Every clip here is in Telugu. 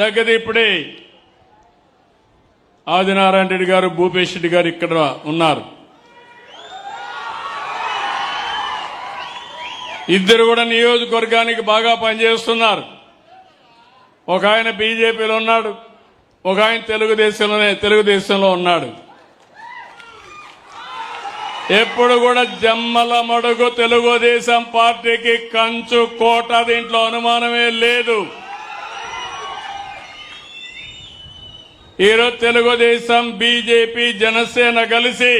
దగ్గర ఇప్పుడే ఆదినారాయణ రెడ్డి గారు భూపేష్ రెడ్డి గారు ఇక్కడ ఉన్నారు. ఇద్దరు కూడా నియోజకవర్గానికి బాగా పనిచేస్తున్నారు. ఒక ఆయన బీజేపీలో ఉన్నాడు ఒక ఆయన తెలుగుదేశంలోనే తెలుగుదేశంలో ఉన్నాడు. ఎప్పుడు కూడా జమ్మల మడుగు తెలుగుదేశం పార్టీకి కంచు కోట దీంట్లో అనుమానమే లేదు. ఈరోజు తెలుగుదేశం బీజేపీ జనసేన కలిసి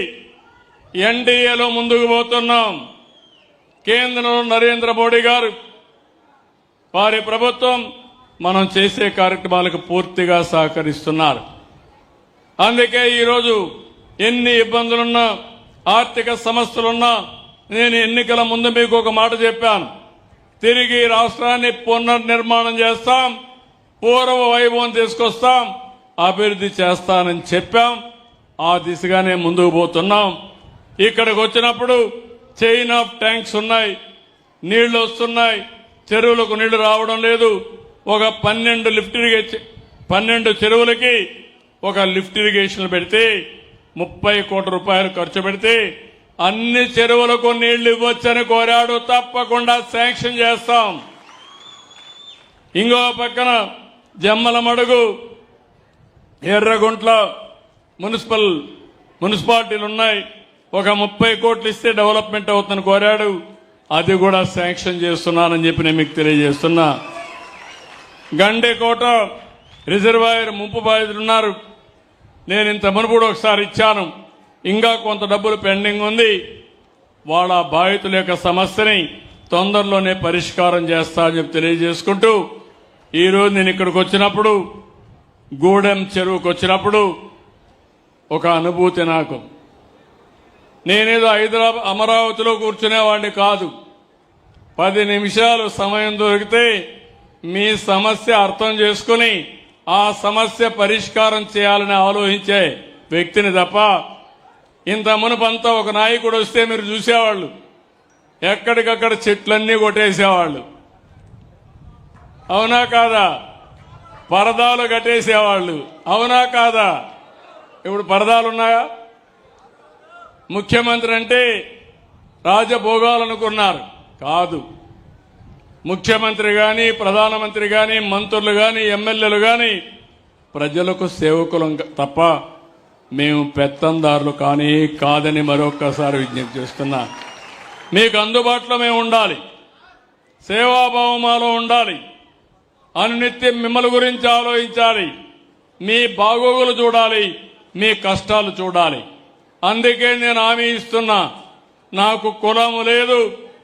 ఎన్డీఏలో ముందుకు పోతున్నాం. కేంద్రంలో నరేంద్ర మోడీ గారు వారి ప్రభుత్వం మనం చేసే కార్యక్రమాలకు పూర్తిగా సహకరిస్తున్నారు. అందుకే ఈరోజు ఎన్ని ఇబ్బందులున్నా ఆర్థిక సమస్యలున్నా నేను ఎన్నికల ముందు మీకు ఒక మాట చెప్పాను. తిరిగి రాష్ట్రాన్ని పునర్నిర్మాణం చేస్తాం పూర్వ వైభవం తీసుకొస్తాం అభివృద్ధి చేస్తానని చెప్పాం. ఆ దిశగానే ముందుకు పోతున్నాం. ఇక్కడికి వచ్చినప్పుడు చైన్ ఆఫ్ ట్యాంక్స్ ఉన్నాయి. నీళ్ళు వస్తున్నాయి. చెరువులకు నీళ్ళు రావడం లేదు. ఒక పన్నెండు లిఫ్ట్ ఇరిగేషన్ పన్నెండు చెరువులకి ఒక లిఫ్ట్ ఇరిగేషన్ పెడితే ముప్పై కోట్ల రూపాయలు ఖర్చు పెడితే అన్ని చెరువులకు నీళ్ళు ఇవ్వచ్చని కోరాడు. తప్పకుండా శాంక్షన్ చేస్తాం. ఇంకో పక్కన జమ్మల మడుగు ఎర్రగుంట్ల మున్సిపల్ మున్సిపాలిటీలు ఉన్నాయి ఒక ముప్పై కోట్లు ఇస్తే డెవలప్మెంట్ అవుతుందని కోరాడు. అది కూడా శాంక్షన్ చేస్తున్నానని చెప్పి నేను మీకు తెలియజేస్తున్నా. గండేకోట రిజర్వాయర్ ముంపు బాధితులు ఉన్నారు. నేను ఇంత మునుపుడు ఒకసారి ఇచ్చాను. ఇంకా కొంత డబ్బులు పెండింగ్ ఉంది. వాళ్ళ బాధితుల యొక్క సమస్యని తొందరలోనే పరిష్కారం చేస్తా అని చెప్పి తెలియజేసుకుంటూ ఈరోజు నేను ఇక్కడికి వచ్చినప్పుడు గూడెం చెరువుకు వచ్చినప్పుడు ఒక అనుభూతి నాకు. నేనేదో హైదరాబాద్ అమరావతిలో కూర్చునేవాడిని కాదు. పది నిమిషాలు సమయం దొరికితే మీ సమస్య అర్థం చేసుకుని ఆ సమస్య పరిష్కారం చేయాలని ఆలోచించే వ్యక్తిని తప్ప ఇంత మునుపంతా ఒక నాయకుడు వస్తే మీరు చూసేవాళ్ళు. ఎక్కడికక్కడ చెట్లన్నీ కొట్టేసేవాళ్ళు. అవునా కాదా? పరదాలు కట్టేసేవాళ్ళు. అవునా కాదా? ఇప్పుడు పరదాలు ఉన్నాయా ముఖ్యమంత్రి అంటే రాజభోగాలనుకున్నారు. కాదు. ముఖ్యమంత్రి కానీ ప్రధానమంత్రి కానీ మంత్రులు కానీ ఎమ్మెల్యేలు కానీ ప్రజలకు సేవకులం తప్ప మేము పెత్తందారులు కానీ కాదని మరొక్కసారి విజ్ఞప్తి చేస్తున్నా. మీకు అందుబాటులో మేము ఉండాలి. సేవాభావమాలో ఉండాలి. అనునిత్యం మిమ్మల్ని గురించి ఆలోచించాలి. మీ బాగోగులు చూడాలి మీ కష్టాలు చూడాలి. అందుకే నేను హామీ ఇస్తున్నా నాకు కులము లేదు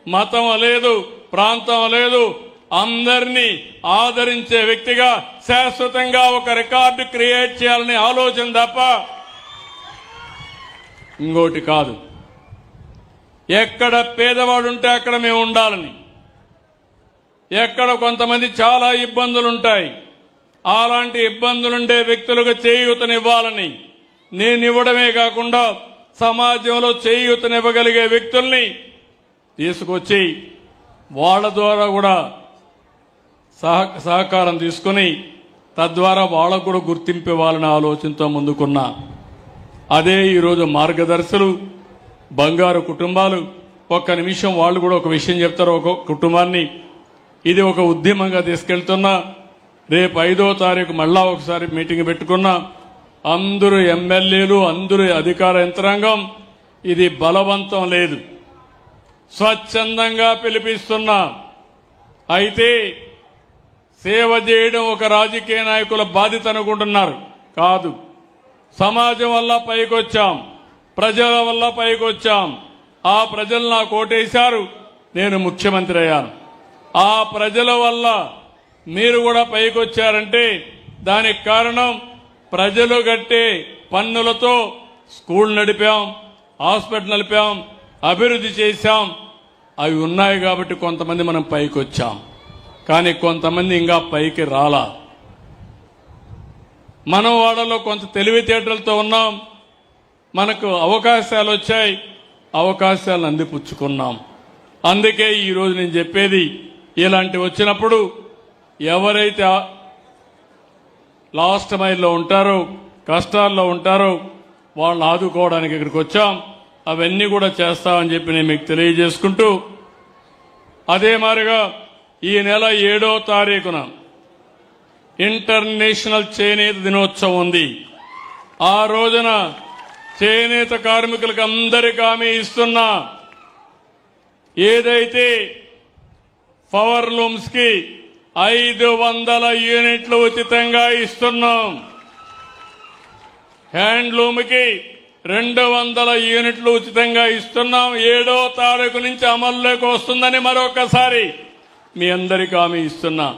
మతం లేదు ప్రాంతం లేదు అందరినీ ఆదరించే వ్యక్తిగా శాశ్వతంగా ఒక రికార్డు క్రియేట్ చేయాలనే ఆలోచన తప్ప ఇంకోటి కాదు. ఎక్కడ పేదవాడు ఉంటే అక్కడ మేము ఉండాలని. ఎక్కడ కొంతమంది చాలా ఇబ్బందులు ఉంటాయి అలాంటి ఇబ్బందులుండే వ్యక్తులకు చేయూతనివ్వాలని నేను ఇవ్వడమే కాకుండా సమాజంలో చేయూతనివ్వగలిగే వ్యక్తుల్ని తీసుకొచ్చి వాళ్ళ ద్వారా కూడా సహ సహకారం తీసుకుని తద్వారా వాళ్ళకు కూడా గుర్తింపు ఇవ్వాలనే ఆలోచనతో ముందుకున్నా అదే ఈరోజు మార్గదర్శులు బంగారు కుటుంబాలు. ఒక్క నిమిషం వాళ్ళు కూడా ఒక విషయం చెప్తారు. ఒక కుటుంబాన్ని ఇది ఒక ఉద్యమంగా తీసుకెళ్తున్నా. రేపు ఐదో తారీఖు మళ్ళా ఒకసారి మీటింగ్ పెట్టుకున్నా. అందరూ ఎమ్మెల్యేలు అందరూ అధికార యంత్రాంగం ఇది బలవంతం లేదు. స్వచ్ఛందంగా పిలిపిస్తున్నా. అయితే సేవ చేయడం ఒక రాజకీయ నాయకుల బాధ్యత అనుకుంటున్నారు. కాదు. సమాజం వల్ల పైకొచ్చాం. ప్రజల వల్ల పైకొచ్చాం. ఆ ప్రజలు నాకు ఓటేశారు. నేను ముఖ్యమంత్రి అయ్యాను. ఆ ప్రజల వల్ల మీరు కూడా పైకొచ్చారంటే దానికి కారణం ప్రజలు కట్టే పన్నులతో స్కూల్ నడిపాం హాస్పిటల్ నడిపాం అభివృద్ధి చేశాం. అవి ఉన్నాయి కాబట్టి కొంతమంది మనం పైకి వచ్చాం కానీ కొంతమంది ఇంకా పైకి రాలా. మనం వాళ్ళలో కొంత తెలివితేటలతో ఉన్నాం. మనకు అవకాశాలు వచ్చాయి. అవకాశాలను అందిపుచ్చుకున్నాం. అందుకే ఈరోజు నేను చెప్పేది ఇలాంటి వచ్చినప్పుడు ఎవరైతే లాస్ట్ మైల్లో ఉంటారో కష్టాల్లో ఉంటారో వాళ్ళని ఆదుకోవడానికి ఇక్కడికి వచ్చాం. అవన్నీ కూడా చేస్తామని చెప్పి నేను మీకు తెలియజేసుకుంటూ అదే మారిగా ఈ నెల ఏడో తారీఖున ఇంటర్నేషనల్ చేనేత దినోత్సవం ఉంది. ఆ రోజున చేనేత కార్మికులకు అందరికీ హామీ ఇస్తున్నా. ఏదైతే పవర్ లూమ్స్కి ఐదు వందల యూనిట్లు ఉచితంగా ఇస్తున్నాం. హ్యాండ్లూమ్కి రెండు వందల యూనిట్లు ఉచితంగా ఇస్తున్నాం. ఏడో తారీఖు నుంచి అమల్లోకి వస్తుందని మరొకసారి మీ అందరికీ హామీ ఇస్తున్నా.